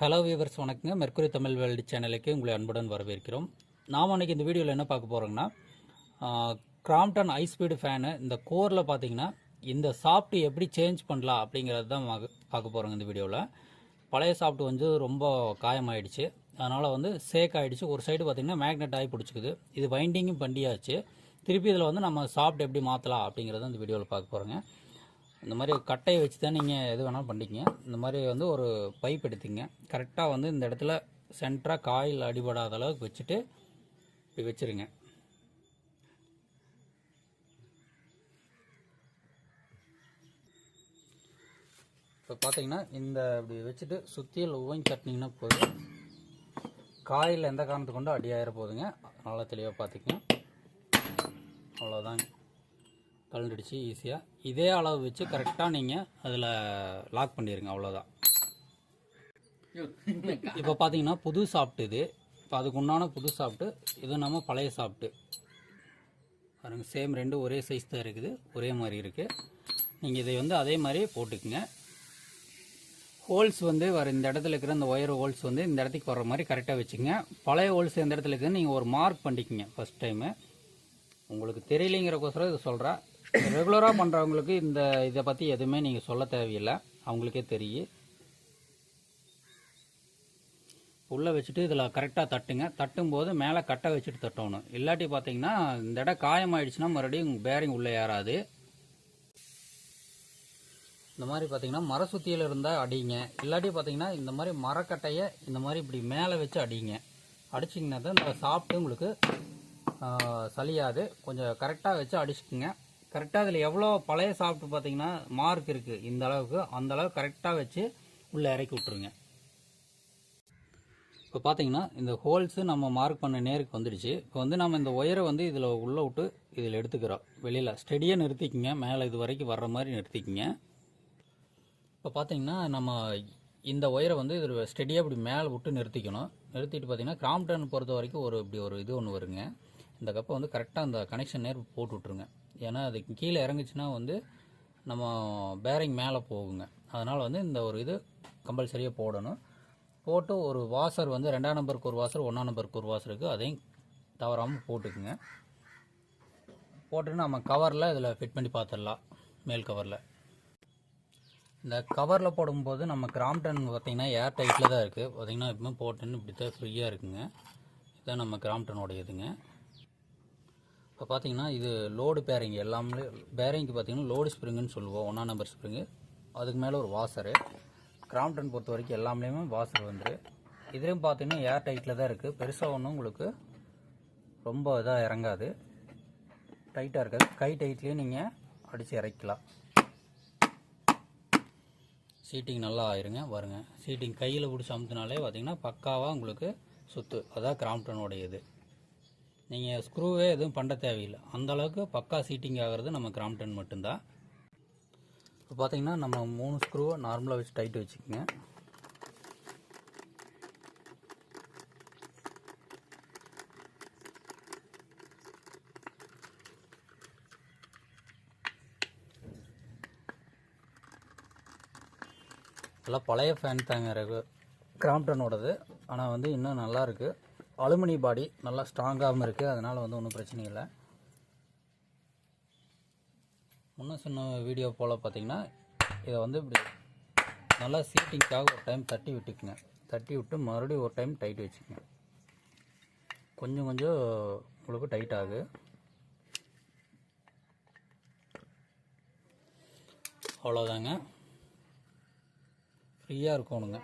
Hello viewers வணக்கங்க. Mercury Tamil world சேனலுக்கு உங்களை அன்புடன் வரவேற்கிறோம். நாம் அன்றைக்கி இந்த வீடியோவில் என்ன பார்க்க போகிறோங்கன்னா கிராம்டன் ஹை ஸ்பீடு ஃபேனு இந்த கோரில் பார்த்தீங்கன்னா இந்த சாஃப்ட்டு எப்படி சேஞ்ச் பண்ணலாம் அப்படிங்கிறது தான் பார்க்க போகிறோங்க இந்த வீடியோவில் பழைய சாஃப்ட் வந்து ரொம்ப காயமாயிடுச்சு. அதனால் வந்து சேக் ஆகிடுச்சு ஒரு சைடு பார்த்திங்கன்னா மேக்னெட் ஆகி பிடிச்சிக்குது. இது வைண்டிங்கும் பண்ணியாச்சு. திருப்பி இதில் வந்து நம்ம சாஃப்ட் எப்படி மாற்றலாம் அப்படிங்கிறத இந்த வீடியோவில் பார்க்க போகிறோங்க இந்த மாதிரி கட்டையை வச்சு தான் நீங்கள் எது வேணாலும் பண்ணிக்கங்க இந்த மாதிரி வந்து ஒரு பைப் எடுத்துங்க. கரெக்டாக வந்து இந்த இடத்துல சென்டராக காயில் அடிபடாத அளவுக்கு வச்சுட்டு இப்படி வச்சுருங்க. இப்போ பார்த்தீங்கன்னா இந்த இப்படி வச்சுட்டு சுற்றியில் உவங்கி தட்டினீங்கன்னா போதும். காயில் எந்த காரணத்தை கொண்டு அடியாயிர போகுதுங்க? நல்லா தெளிவாக பார்த்துக்கங்க அவ்வளோதாங்க கலந்துடுச்சு ஈஸியாக இதே அளவு வச்சு கரெக்டாக நீங்கள் அதில் லாக் பண்ணிடுங்க அவ்வளோதான் இப்போ பார்த்தீங்கன்னா புது சாப்பிட்டு இது. இப்போ அதுக்கு உண்டான புது சாப்பிட்டு இது நம்ம பழைய சாப்பிட்டு. பாருங்க சேம் ரெண்டு ஒரே சைஸ் தான் இருக்குது. ஒரே மாதிரி இருக்குது நீங்கள் இதை வந்து அதே மாதிரி போட்டுக்குங்க. ஹோல்ஸ் வந்து வர இந்த இடத்துல இருக்கிற இந்த ஒயர் ஹோல்ஸ் வந்து இந்த இடத்துக்கு வர்ற மாதிரி கரெக்டாக வச்சுங்க பழைய ஹோல்ஸ் இந்த இடத்துல இருக்குது நீங்கள் ஒரு மார்க் பண்ணிக்கங்க ஃபஸ்ட் டைமு உங்களுக்கு தெரியலைங்கிறக்கோசரம் இதை சொல்கிறேன் ரெகுலராக பண்ணுறவங்களுக்கு இந்த இதை பற்றி எதுவுமே நீங்கள் சொல்ல தேவையில்லை. அவங்களுக்கே தெரியும். உள்ளே வச்சுட்டு இதில் கரெக்டாக தட்டுங்க. தட்டும்போது மேலே கட்டை வச்சுட்டு தட்டணும். இல்லாட்டி பார்த்தீங்கன்னா இந்த இடம் காயமாயிடுச்சுன்னா மறுபடியும் பேரிங் உள்ளே ஏறாது. இந்த மாதிரி பார்த்தீங்கன்னா மர சுத்தியில் இருந்தால் அடிங்க. இல்லாட்டி பார்த்தீங்கன்னா இந்த மாதிரி மரக்கட்டையை இந்த மாதிரி இப்படி மேலே வச்சு அடிங்க. அடிச்சிங்கன்னா தான் இந்த சாப்பிட்டு உங்களுக்கு சளியாது. சலியாது கொஞ்சம் கரெக்டாக வச்சு அடிச்சுக்குங்க. கரெக்டாக அதில் எவ்வளோ பழைய சாப்பிட்டு பார்த்தீங்கன்னா மார்க் இருக்குது இந்த அளவுக்கு அந்த அளவு கரெக்டாக வச்சு உள்ளே இறக்கி விட்ருங்க இப்போ பார்த்தீங்கன்னா இந்த ஹோல்ஸு நம்ம மார்க் பண்ண நேருக்கு வந்துடுச்சு. இப்போ வந்து நம்ம இந்த ஒயரை வந்து இதில் உள்ளே விட்டு இதில் எடுத்துக்கிறோம். வெளியில். ஸ்டெடியாக நிறுத்திக்கிங்க. மேலே இது வரைக்கும் வர்ற மாதிரி நிறுத்திக்கிங்க. இப்போ பார்த்தீங்கன்னா நம்ம இந்த ஒயரை வந்து இதில் ஸ்டெடியாக இப்படி மேலே விட்டு நிறுத்திக்கணும். நிறுத்திட்டு பார்த்தீங்கன்னா கிராம்டன் பொறுத்த வரைக்கும் ஒரு இப்படி ஒரு இது ஒன்று வருங்க. இந்த கப்பை வந்து கரெக்டாக அந்த கனெக்ஷன் நேர் போட்டு விட்ருங்க ஏன்னா அதுக்கு கீழே இறங்குச்சுன்னா வந்து நம்ம பேரிங் மேலே போகுங்க. அதனால் வந்து இந்த ஒரு இது கம்பல்சரியாக போடணும். போட்டு ஒரு வாசர் வந்து ரெண்டாம் நம்பருக்கு ஒரு வாசர் ஒன்றாம் நம்பருக்கு ஒரு வாசர் இருக்குது அதையும் தவறாமல் போட்டுக்குங்க. போட்டுட்டு நம்ம கவரில் இதில் ஃபிட் பண்ணி பார்த்துடலாம் மேல் கவரில் இந்த கவரில் போடும்போது நம்ம கிராம்டன் பார்த்தீங்கன்னா ஏர் டைட்டில் தான் இருக்குது பார்த்தீங்கன்னா எப்பவுமே போட்டுன்னு இப்படி தான் ஃப்ரீயாக இருக்குங்க. இதுதான் நம்ம கிராம்டனோடைய இதுங்க இப்போ பார்த்தீங்கன்னா இது லோடு பேரிங் எல்லாமே பேரிங்க்கு பார்த்தீங்கன்னா லோடு ஸ்ப்ரிங்குன்னு சொல்லுவோம். ஒன்றா நம்பர் ஸ்ப்ரிங்கு அதுக்கு மேலே ஒரு வாசரு கிராம்டன் பொறுத்த வரைக்கும் எல்லாமே வாசர் வந்துரு இதுலேயும் பார்த்தீங்கன்னா ஏர் டைட்டில் தான் இருக்குது பெருசாக ஒன்றும் உங்களுக்கு ரொம்ப இதாக இறங்காது. டைட்டாக இருக்காது. கை டைட்லேயும் நீங்கள் அடித்து இறக்கலாம் சீட்டிங் நல்லா ஆயிருங்க. வருங்க சீட்டிங் கையில் பிடிச்சி அமுத்தினாலே பார்த்தீங்கன்னா பக்காவாக உங்களுக்கு சுத்து. அதான் கிராம்டனோட இது. நீங்கள் ஸ்க்ரூவே எதுவும் பண்ண தேவையில்லை. அந்த அளவுக்கு பக்கா சீட்டிங் ஆகிறது நம்ம கிராம்டன் மட்டும்தான். இப்போ பார்த்தீங்கன்னா நம்ம மூணு ஸ்க்ரூவை நார்மலாக வச்சு டைட் வச்சுக்கோங்க. நல்லா பழைய ஃபேன் தாங்க ரெகு கிராம்டனோடது. ஆனால் வந்து இன்னும் நல்லா இருக்குது அலுமினி பாடி நல்லா ஸ்ட்ராங்காகவும் இருக்குது அதனால் வந்து ஒன்றும் பிரச்சனை இல்லை. முன்ன சொன்ன வீடியோ போல் பார்த்தீங்கன்னா இதை வந்து இப்படி நல்லா சீட்டிங்க்காக ஒரு டைம் தட்டி விட்டுக்குங்க. தட்டி விட்டு மறுபடியும் ஒரு டைம் டைட் வச்சுக்கங்க. கொஞ்சம் கொஞ்சம் உங்களுக்கு டைட் ஆகு. அவ்வளோதாங்க ஃப்ரீயாக இருக்கணுங்க.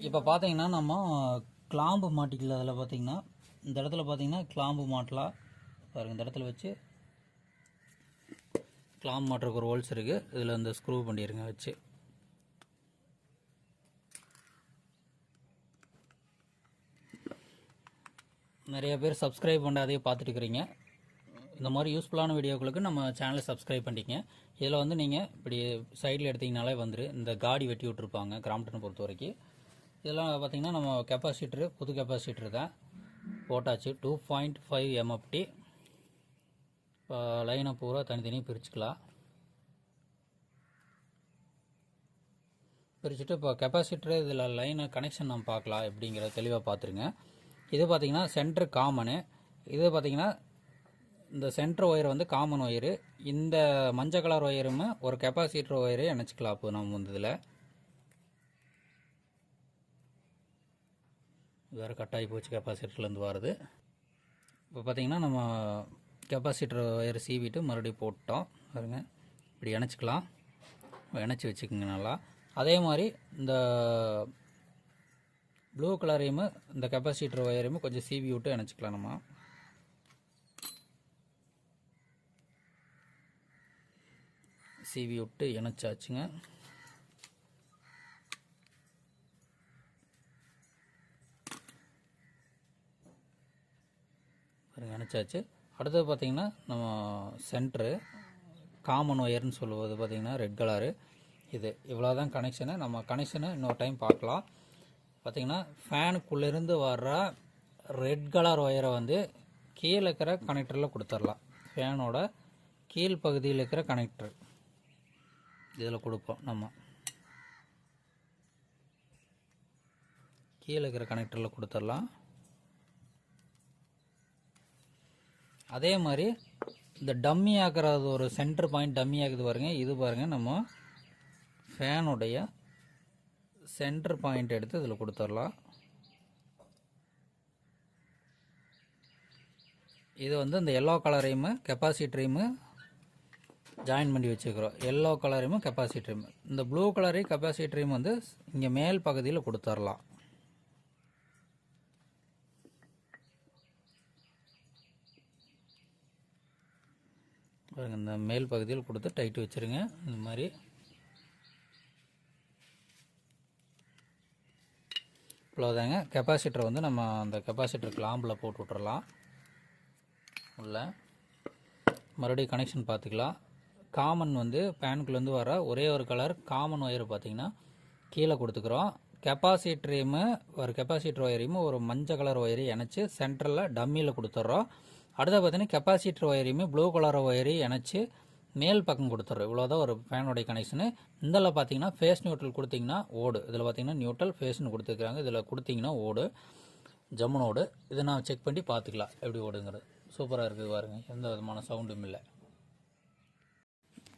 இப்போ பார்த்தீங்கன்னா நம்ம கிளாம்பு மாட்டிக்கல அதில் பார்த்தீங்கன்னா இந்த இடத்துல பார்த்தீங்கன்னா கிளாம்பு மாட்டலாம் பாருங்க இந்த இடத்துல வச்சு கிளாம்பு மாட்டுறக்கு ஒரு ஹோல்ஸ் இருக்குது இதில் இந்த ஸ்க்ரூ பண்ணிடுங்க வச்சு. நிறைய பேர் சப்ஸ்கிரைப் பண்ணாதே பார்த்துட்டு இருக்கிறீங்க இந்த மாதிரி யூஸ்ஃபுல்லான வீடியோக்களுக்கு நம்ம சேனலை சப்ஸ்கிரைப் பண்ணிக்கங்க இதில் வந்து நீங்கள் இப்படி சைடில் எடுத்திங்கனாலே வந்துரு. இந்த காடி வெட்டி விட்ருப்பாங்க கிராம்டன் பொறுத்த வரைக்கும் இதெல்லாம் பார்த்தீங்கன்னா நம்ம கெப்பாசிட்டரு புது கெப்பாசிட்டர் தான். போட்டாச்சு. டூ பாயிண்ட் ஃபைவ் எம்எஃப்டி இப்போ லைனை பூரா தனித்தனியாக பிரிச்சுக்கலாம். பிரிச்சுட்டு இப்போ கெப்பாசிட்டர் இதில் லைனை கனெக்ஷன் நம்ம பார்க்கலாம் எப்படிங்கிறத தெளிவாக பார்த்துருங்க. இது பார்த்திங்கன்னா சென்டர் காமனு இது பார்த்தீங்கன்னா இந்த சென்டர் ஒயர் வந்து காமன் ஒயரு இந்த மஞ்சள் கலர் ஒயருமே ஒரு கெப்பாசிட்டர் ஒயரே இணைச்சிக்கலாம் அப்போ நம்ம வந்து இதில். வேறு கட்டாகி போச்சு கெப்பாசிட்டர்லேருந்து வருது. இப்போ பார்த்தீங்கன்னா நம்ம கெப்பாசிட்டர் ஒயர் சீவிட்டு மறுபடியும் போட்டோம். பாருங்க இப்படி இணைச்சிக்கலாம். இணைச்சி வச்சுக்கோங்க நல்லா. அதே மாதிரி இந்த ப்ளூ கலரையும் இந்த கெப்பாசிட்டர் ஒயரையும் கொஞ்சம் சீவி விட்டு இணைச்சிக்கலாம் நம்ம. சீவி விட்டு இணைச்சாச்சுங்க. பாருங்க அடுத்தது பார்த்திங்கன்னா நம்ம சென்ட்ரு காமன் ஒயர்னு சொல்லுவது பார்த்தீங்கன்னா ரெட் கலரு இது. இவ்வளோ தான் கனெக்ஷனு நம்ம கனெக்ஷனை இன்னொரு டைம் பார்க்கலாம். பார்த்திங்கன்னா ஃபேனுக்குள்ளேருந்து வர்ற ரெட் கலர் ஒயரை வந்து கீழே இருக்கிற கனெக்டரில் கொடுத்துடலாம். ஃபேனோட கீழ் பகுதியில் இருக்கிற கனெக்டர் இதில் கொடுப்போம் நம்ம. கீழே இருக்கிற கனெக்டரில் கொடுத்துடலாம். அதே மாதிரி இந்த டம்மி ஆக்குறது ஒரு சென்டர் பாயிண்ட் டம்மி ஆகுது பாருங்கள் இது பாருங்கள் நம்ம ஃபேனுடைய சென்டர் பாயிண்ட் எடுத்து இதில் கொடுத்துடலாம். இது வந்து இந்த எல்லோ கலரையும் கெப்பாசிட்டரையும் ஜாயின் பண்ணி வச்சுக்கிறோம் எல்லோ கலரையும் கெப்பாசிட்டரையும் இந்த ப்ளூ கலரையும் கெப்பாசிட்டரையும் வந்து இங்கே மேல் பகுதியில் கொடுத்துடலாம். பாருங்கள் இந்த மேல் பகுதியில் கொடுத்து டைட்டு வச்சுருங்க. இந்த மாதிரி. இவ்வளோதாங்க கெப்பாசிட்டர் வந்து நம்ம அந்த கெப்பாசிட்டர் கிளாம்பில் போட்டு விட்றலாம் உள்ள. மறுபடியும் கனெக்ஷன் பார்த்துக்கலாம். காமன் வந்து பேனுக்குள்ளேருந்து வர ஒரே ஒரு கலர் காமன் ஒயர் பார்த்தீங்கன்னா கீழே கொடுத்துக்கிறோம். கெப்பாசிட்டரையும் ஒரு கெப்பாசிட்டர் ஒயரையும் ஒரு மஞ்சள் கலர் ஒயரையும் இணைச்சி சென்டரில் டம்மியில் கொடுத்துட்றோம் அடுத்த பார்த்தீங்கன்னா கெப்பாசிட்டர் ஒயரையுமே ப்ளூ கலர் ஒயரையும் இணைச்சி மேல் பக்கம் கொடுத்துட்றோம் இவ்வளோதான் ஒரு ஃபேனுடைய கனெக்ஷனு இதில் பார்த்தீங்கன்னா ஃபேஸ் நியூட்ரல் கொடுத்தீங்கன்னா ஓடு. இதில் பார்த்தீங்கன்னா நியூட்ரல் ஃபேஸ்னு கொடுத்துருக்காங்க. இதில் கொடுத்தீங்கன்னா ஓடு. ஜம்முனோடு இதை நான் செக் பண்ணி பார்த்துக்கலாம். எப்படி ஓடுங்கிறது. சூப்பராக இருக்குது பாருங்கள் எந்த விதமான சவுண்டும் இல்லை.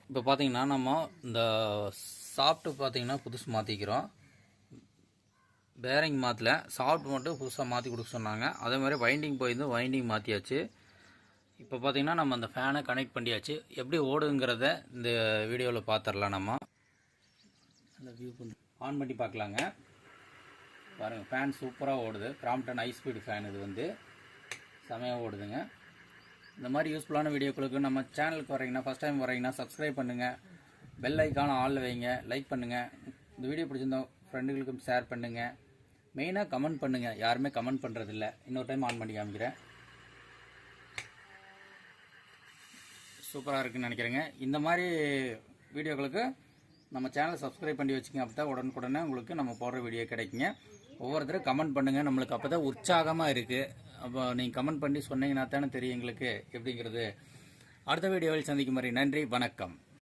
இப்போ பார்த்தீங்கன்னா நம்ம இந்த சாஃப்ட்டு பார்த்தீங்கன்னா புதுசு மாற்றிக்கிறோம் பேரிங் மாற்றல சாஃப்ட் மட்டும் புதுசாக மாற்றி கொடுக்க சொன்னாங்க. அதே மாதிரி வைண்டிங் போயிருந்து வைண்டிங் மாற்றியாச்சு இப்போ பார்த்தீங்கன்னா நம்ம அந்த ஃபேனை கனெக்ட் பண்ணியாச்சு. எப்படி ஓடுங்கிறத இந்த வீடியோவில் பார்த்துடலாம் நம்ம. அந்த வியூ ஆன் பண்ணி பார்க்கலாங்க. பாருங்கள் ஃபேன் சூப்பராக ஓடுது. கிராம்டன் ஹை ஸ்பீடு ஃபேன் இது வந்து. செமையாக ஓடுதுங்க. இந்த மாதிரி யூஸ்ஃபுல்லான வீடியோக்களுக்கு நம்ம சேனலுக்கு வரீங்கன்னா ஃபஸ்ட் டைம் வரீங்கன்னா சப்ஸ்கிரைப் பண்ணுங்கள் பெல் ஐக்கான ஆளில் வைங்க. லைக் பண்ணுங்கள் இந்த வீடியோ பிடிச்சிருந்தோம் ஃப்ரெண்டுகளுக்கும் ஷேர் பண்ணுங்கள் மெயினாக கமெண்ட் பண்ணுங்கள் யாருமே கமெண்ட் பண்ணுறதில்ல இன்னொரு டைம் ஆன் பண்ணி காமிக்கிறேன். சூப்பராக இருக்குன்னு நினைக்கிறேங்க. இந்த மாதிரி வீடியோக்களுக்கு நம்ம சேனலை சப்ஸ்கிரைப் பண்ணி வச்சுங்க அப்போ தான் உடனுக்குடனே உங்களுக்கு நம்ம போடுற வீடியோ கிடைக்குங்க. ஒவ்வொருத்தரும் கமெண்ட் பண்ணுங்கள் நம்மளுக்கு அப்போ தான் உற்சாகமாக இருக்குது அப்போ நீங்கள் கமெண்ட் பண்ணி சொன்னீங்கன்னா தானே தெரியும் எங்களுக்கு எப்படிங்கிறது. அடுத்த வீடியோவில் சந்திக்கும் மாதிரி நன்றி வணக்கம்.